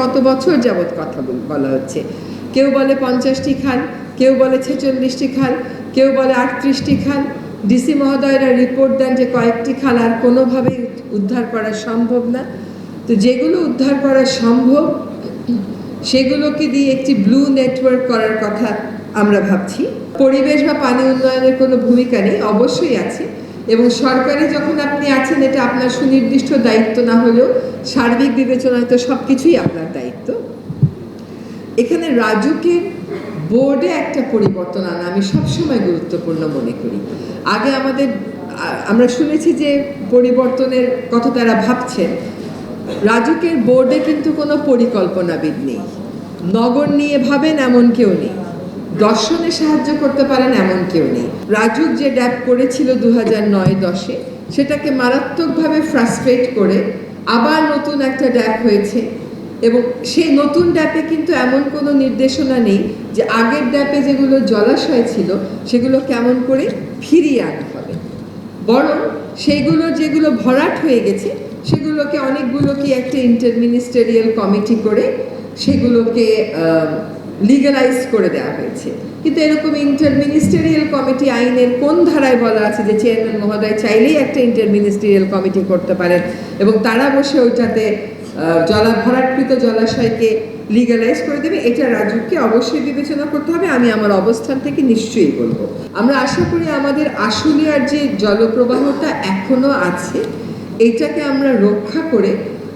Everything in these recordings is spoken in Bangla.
কত বছর যাবৎ কথা বলা হচ্ছে। কেউ বলে পঞ্চাশটি খাল, কেউ বলে ছেচল্লিশটি খাল, কেউ বলে আটত্রিশটি খাল। ডিসি মহোদয়রা রিপোর্ট দেন যে কয়েকটি খাল আর কোনোভাবেই উদ্ধার করা সম্ভব না। তো যেগুলো উদ্ধার করা সম্ভব, সেগুলোকে দিয়ে একটি ব্লু নেটওয়ার্ক করার কথা আমরা ভাবছি। পরিবেশ বা পানি উন্নয়নের কোনো ভূমিকা নেই, অবশ্যই আছে। এবং সরকারি যখন আপনি আছেন, এটা আপনার সুনির্দিষ্ট দায়িত্ব না হলেও সার্বিক বিবেচনায় তো সব কিছুই আপনার দায়িত্ব। এখানে রাজুকের বোর্ডে একটা পরিবর্তন আনা আমি সবসময় গুরুত্বপূর্ণ মনে করি। আগে আমাদের আমরা শুনেছি যে পরিবর্তনের কথা তারা ভাবছেন। রাজুকের বোর্ডে কিন্তু কোনো পরিকল্পনাবিদ নেই। নগর নিয়ে ভাবেন, এমন কেউ নেই। দর্শনে সাহায্য করতে পারেন এমন কেউ নেই। রাজুক যে ড্যাপ করেছিল দু হাজার নয় দশে, সেটাকে মারাত্মকভাবে ফ্রাস্ট্রেট করে আবার নতুন একটা ড্যাপ হয়েছে এবং সেই নতুন ড্যাপে কিন্তু এমন কোনো নির্দেশনা নেই যে আগের ড্যাপে যেগুলো জলাশয় ছিল, সেগুলো কেমন করে ফিরিয়ে আনা হবে। বরং সেইগুলো যেগুলো ভরাট হয়ে গেছে, সেগুলোকে অনেকগুলোকে একটা ইন্টারমিনিস্টেরিয়াল কমিটি করে সেগুলোকে লিগালাইজ করে দেওয়া হয়েছে। কিন্তু এরকম ইন্টারমিনিস্টেরিয়াল কমিটি আইনের কোন ধারায় বলা আছে যে চেয়ারম্যান মহোদয় চাইলেই একটা ইন্টারমিনিস্টেরিয়াল কমিটি করতে পারেন এবং তারা বসে ওইটাতে জলা, ভরাটকৃত জলাশয়কে লিগালাইজ করে দেবে, এটা রাজুককে অবশ্যই বিবেচনা করতে হবে। আমি আমার অবস্থান থেকে নিশ্চয়ই বলব। আমরা আশা করি আমাদের আশুলিয়ার যে জলপ্রবাহটা এখনও আছে, এটাকে আমরা রক্ষা করে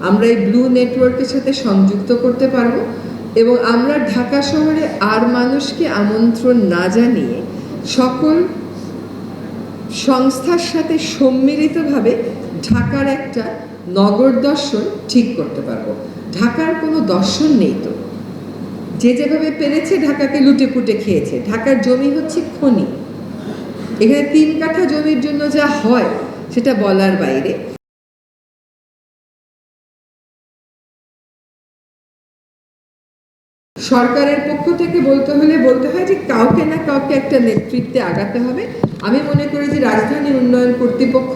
আমরা এই ব্লু নেটওয়ার্কের সাথে সংযুক্ত করতে পারব। এবং আমরা ঢাকা শহরে আর মানুষকে আমন্ত্রণ না জানিয়ে সকল সংস্থার সাথে সম্মিলিতভাবে ঢাকার একটা নগর দর্শন ঠিক করতে পারব। ঢাকার কোনো দর্শন নেই তো। যে যেভাবে পেরেছে ঢাকাকে লুটে পুটে খেয়েছে। ঢাকার জমি হচ্ছে খনি। এখানে তিন কাঠা জমির জন্য যা হয়, সেটা বলার বাইরে। সরকারের পক্ষ থেকে বলতে হলে বলতে হয় যে কাউকে না কাউকে একটা নেতৃত্বে আগাতে হবে। আমি মনে করি যে রাজধানী উন্নয়ন কর্তৃপক্ষ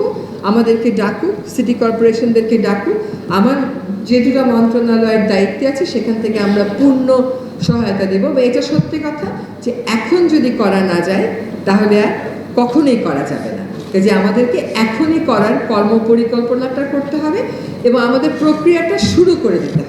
আমাদেরকে ডাকুক, সিটি কর্পোরেশনদেরকে ডাকুক। আমার যে দুটো মন্ত্রণালয়ের দায়িত্বে আছে, সেখান থেকে আমরা পূর্ণ সহায়তা দেব। বা এটা সত্যি কথা যে এখন যদি করা না যায়, তাহলে আর কখনোই করা যাবে না। যে আমাদেরকে এখনই করার কর্ম পরিকল্পনাটা করতে হবে এবং আমাদের প্রক্রিয়াটা শুরু করে দিতে হবে।